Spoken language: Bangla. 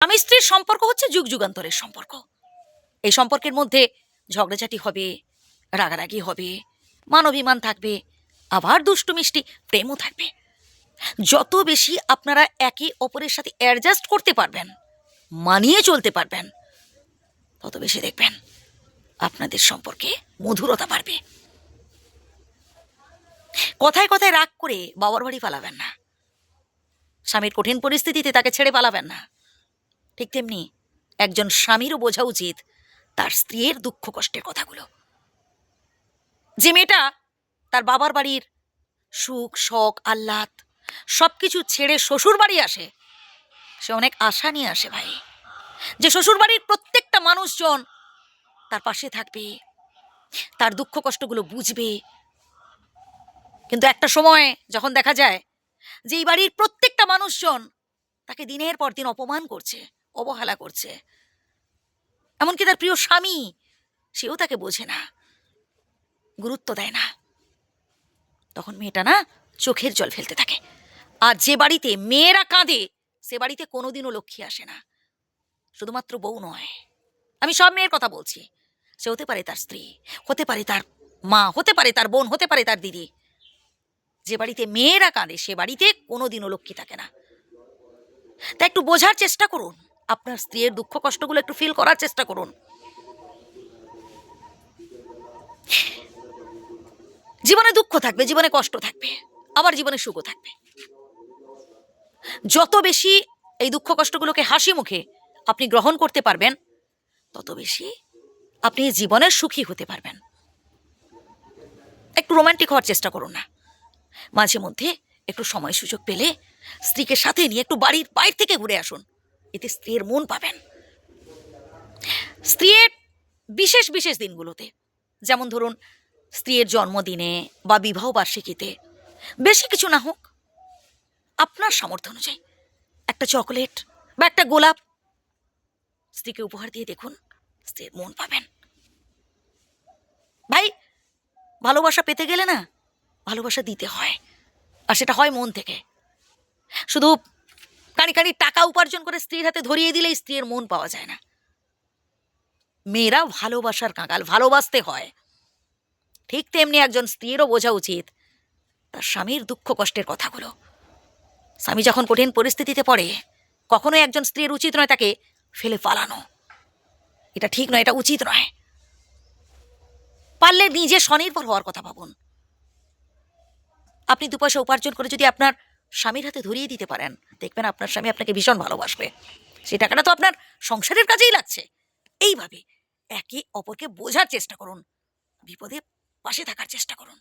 স্বামী স্ত্রীর সম্পর্ক হচ্ছে যুগ যুগান্তরের সম্পর্ক। এই সম্পর্কের মধ্যে ঝগড়াঝাটি হবে, রাগারাগি হবে, মানবিমান থাকবে, আবার দুষ্টু মিষ্টি প্রেমও থাকবে। যত বেশি আপনারা একে অপরের সাথে অ্যাডজাস্ট করতে পারবেন, মানিয়ে চলতে পারবেন, তত বেশি দেখবেন আপনাদের সম্পর্কে মধুরতা বাড়বে। কথায় কথায় রাগ করে বাবার বাড়ি পালাবেন না। স্বামীর কঠিন পরিস্থিতিতে তাকে ছেড়ে পালাবেন না। ঠিক তেমনি একজন স্বামীরও বোঝা উচিত তার স্ত্রীর দুঃখ কষ্টের কথাগুলো। যে মেয়েটা তার বাবার বাড়ির সুখ শখ আহ্লাদ সব কিছু ছেড়ে শ্বশুর বাড়ি আসে, সে অনেক আশা নিয়ে আসে ভাই। যে শ্বশুর বাড়ির প্রত্যেকটা মানুষজন তার পাশে থাকবে, তার দুঃখ কষ্টগুলো বুঝবে। কিন্তু একটা সময় যখন দেখা যায় যে এই বাড়ির প্রত্যেকটা মানুষজন তাকে দিনের পর দিন অপমান করছে অবহেলা করছে। এমনকি তার প্রিয় স্বামী, সেও তাকে বোঝে না, গুরুত্ব দেয় না। তখন মেয়েটা না চোখের জল ফেলতে থাকে। আর যে বাড়িতে মেয়েরা কাঁদে, সে বাড়িতে কোনোদিনও লক্ষ্মী আসে না। শুধুমাত্র বউ নয়। আমি সব মেয়ের কথা বলছি। সে হতে পারে তার স্ত্রী, হতে পারে তার মা, হতে পারে তার বোন, হতে পারে তার দিদি। যে বাড়িতে মেয়েরা কাঁদে, সে বাড়িতে কোনোদিনও লক্ষ্মী থাকে না। তা একটু বোঝার চেষ্টা করুন। আপনার স্ত্রীর দুঃখ কষ্টগুলো একটু ফিল করার চেষ্টা করুন। জীবনে দুঃখ থাকবে, জীবনে কষ্ট থাকবে, আবার জীবনে সুখও থাকবে। যত বেশি এই দুঃখ কষ্টগুলোকে হাসি মুখে আপনি গ্রহণ করতে পারবেন, তত বেশি আপনি জীবনের সুখী হতে পারবেন। একটু রোমান্টিক হওয়ার চেষ্টা করুন না। মাঝে মধ্যে একটু সময় সুযোগ পেলে স্ত্রীকে সাথে নিয়ে একটু বাড়ির বাইরে থেকে ঘুরে আসুন। এতে স্ত্রীর মন পাবেন। স্ত্রীর বিশেষ বিশেষ দিনগুলোতে, যেমন ধরুন স্ত্রীর জন্মদিনে বা বিবাহ বার্ষিকীতে, বেশি কিছু না হোক, আপনার সামর্থ্য অনুযায়ী একটা চকলেট বা একটা গোলাপ স্ত্রীকে উপহার দিয়ে দেখুন, স্ত্রীর মন পাবেন। ভাই, ভালোবাসা পেতে গেলে না ভালোবাসা দিতে হয়, আর সেটা হয় মন থেকে। শুধু কানি কানি টাকা উপার্জন করে স্ত্রীর হাতে ধরিয়ে দিলেই স্ত্রীর মন পাওয়া যায় না। মেয়েরা ভালোবাসার কাঙাল ভালোবাসতে হয়। ঠিক তেমনি একজন স্ত্রীরও বোঝা উচিত তার স্বামীর দুঃখ কষ্টের কথাগুলো। স্বামী যখন কঠিন পরিস্থিতিতে পড়ে, কখনোই একজন স্ত্রীর উচিত নয় তাকে ফেলে পালানো। এটা ঠিক নয়, এটা উচিত নয়। পারলে নিজে স্বনির্ভর হওয়ার কথা ভাবুন। আপনি দু পয়সা উপার্জন করে যদি আপনার স্বামীর হাতে ধরিয়ে দিতে পারেন। দেখবেন আপনার স্বামী আপনাকে ভীষণ ভালোবাসবে। সেই টাকাটা তো আপনার সংসারের কাজেই লাগছে। এইভাবে একে অপরকে বোঝার চেষ্টা করুন। বিপদে পাশে থাকার চেষ্টা করুন।